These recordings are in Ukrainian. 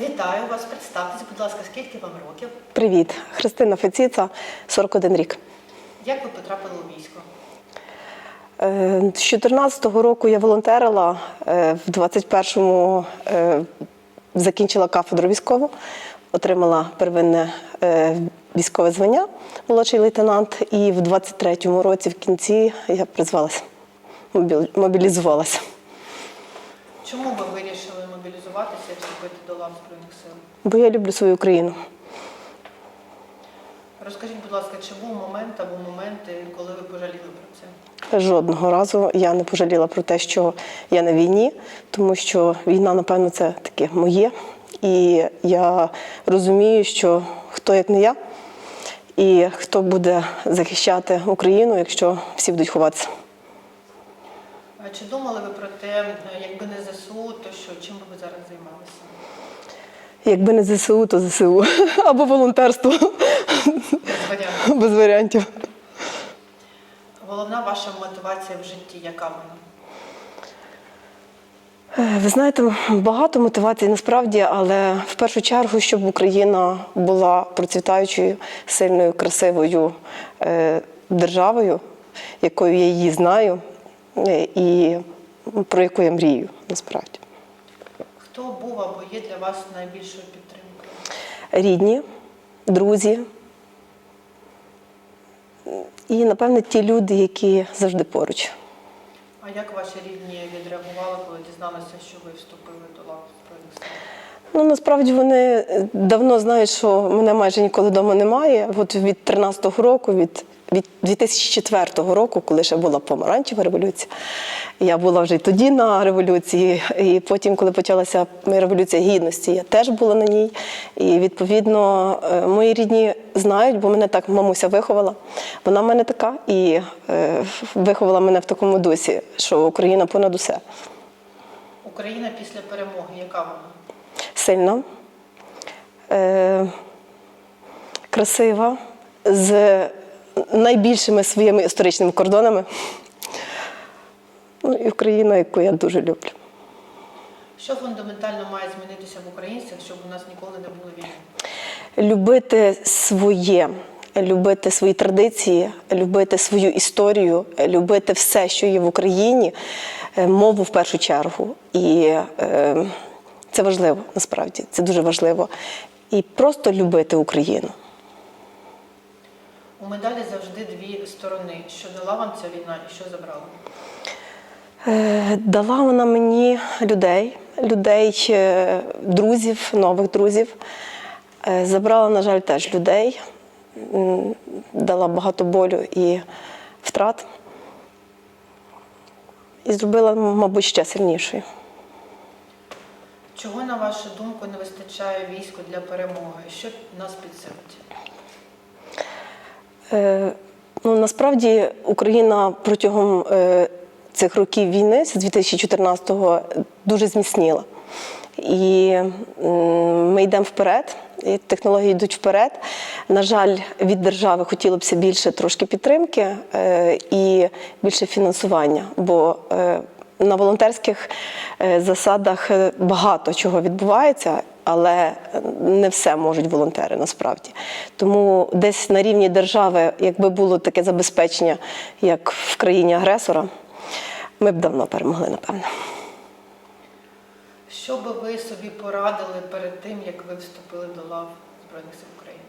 Вітаю вас, представтесь, будь ласка, скільки вам років? Привіт, Христина Феціца, 41 рік. Як ви потрапили у військо? Е, З 2014 року я волонтерила, е, в 21-му е, закінчила кафедру військову, отримала первинне військове звання, молодший лейтенант, і в 23-му році в кінці я призвалася, мобілізувалася. Чому ви вирішили мобілізуватися і вступити до лав Збройних сил? Бо я люблю свою Україну. Розкажіть, будь ласка, чи був момент або моменти, коли ви пожаліли про це? Жодного разу я не пожаліла про те, що я на війні, тому що війна, напевно, це таке моє. І я розумію, що хто як не я, і хто буде захищати Україну, якщо всі будуть ховатися. А Чи думали ви про те, якби не ЗСУ, то що чим би ви зараз займалися? Якби не ЗСУ, то ЗСУ або волонтерство Без варіантів. без варіантів. Головна ваша мотивація в житті, яка вона? Е, Ви знаєте, багато мотивацій насправді, але в першу чергу, щоб Україна була процвітаючою, сильною, красивою е, державою, якою я її знаю, е, і про яку я мрію насправді. Хто був або є для вас найбільшою підтримкою? Рідні, друзі. І, напевне, ті люди, які завжди поруч. А як ваші рідні відреагували, коли дізналися, що ви вступили до лав Збройних сил? Ну насправді вони давно знають, що мене майже ніколи вдома немає. От від 13-го року, від, від 2004 року, коли ще була помаранчева революція, я була вже тоді на революції. І потім, коли почалася революція гідності, я теж була на ній. І відповідно е, мої рідні знають, бо мене так мамуся виховала. Вона в мене така і е, виховала мене в такому дусі, що Україна понад усе. Україна після перемоги, яка вона? сильна, е, красива, з найбільшими своїми історичними кордонами. Ну і Україна, яку я дуже люблю. Що фундаментально має змінитися в українцях, щоб у нас ніколи не було війни? Любити своє, любити свої традиції, любити свою історію, любити все, що є в Україні, е, мову в першу чергу. І е, це важливо насправді, це дуже важливо. І просто любити Україну. У медалі завжди дві сторони. Що дала вам ця війна і що забрала? Е, Дала вона мені людей, людей, е, друзів, нових друзів. Е, Забрала, на жаль, теж людей, дала багато болю і втрат. І зробила, мабуть, ще сильнішою. Чого, на вашу думку, не вистачає війську для перемоги? Що нас підсилить? Е, Ну, насправді Україна протягом е, цих років війни з 2014-го дуже зміцніла. І ми йдемо вперед, і технології йдуть вперед. На жаль, від держави хотілося б більше трошки підтримки е, і більше фінансування. Бо на волонтерських засадах багато чого відбувається, але не все можуть волонтери насправді. Тому десь на рівні держави, якби було таке забезпечення, як в країні агресора, ми б давно перемогли, напевно. Що би ви собі порадили перед тим, як ви вступили до лав Збройних сил України?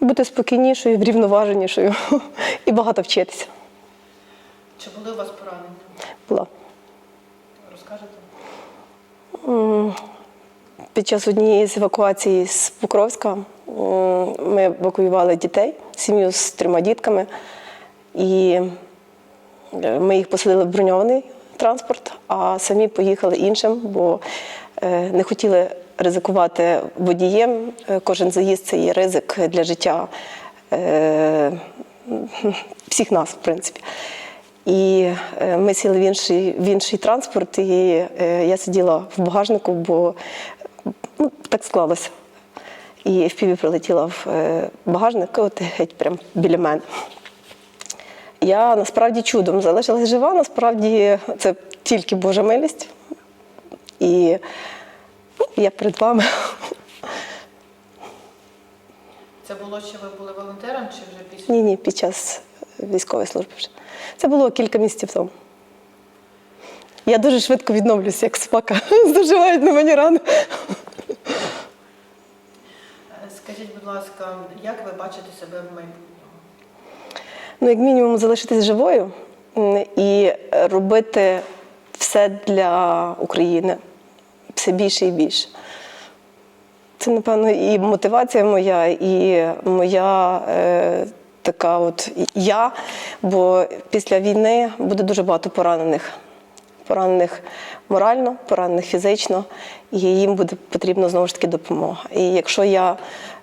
Бути спокійнішою, врівноваженішою і багато вчитися. Чи були у вас поранення? Була. Розкажете? Під час однієї з евакуацій з Покровська ми евакуювали дітей, сім'ю з трьома дітками, і е, ми їх посадили в броньований транспорт, а самі поїхали іншим, бо е, не хотіли ризикувати водієм. Е, Кожен заїзд це є ризик для життя всіх нас, в принципі. І ми сіли в інший, в інший транспорт, і я сиділа в багажнику, бо ну, так склалося. І FPV прилетіла в е, багажник, от геть прямо біля мене. Я насправді чудом залишилась жива, насправді це тільки Божа милість. І ну, я перед вами. Це було, що ви були волонтером чи вже після? Ні, ні, під час військової служби вже. Це було кілька місяців тому. Я дуже швидко відновлюся, як собака. Заживають на мені рани. Скажіть, будь ласка, як ви бачите себе в майбутньому? Ну, як мінімум, залишитись живою і робити все для України все більше і більше. Це, напевно, і мотивація моя, і моя е, така от я, бо після війни буде дуже багато поранених. Поранених морально, поранених фізично, і їм буде потрібна знову ж таки допомога. І якщо я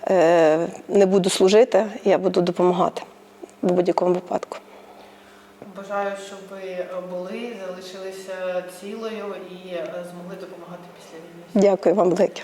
е, не буду служити, я буду допомагати в будь-якому випадку. Бажаю, щоб ви були, залишилися цілою і е, змогли допомагати після війни. Дякую вам велике.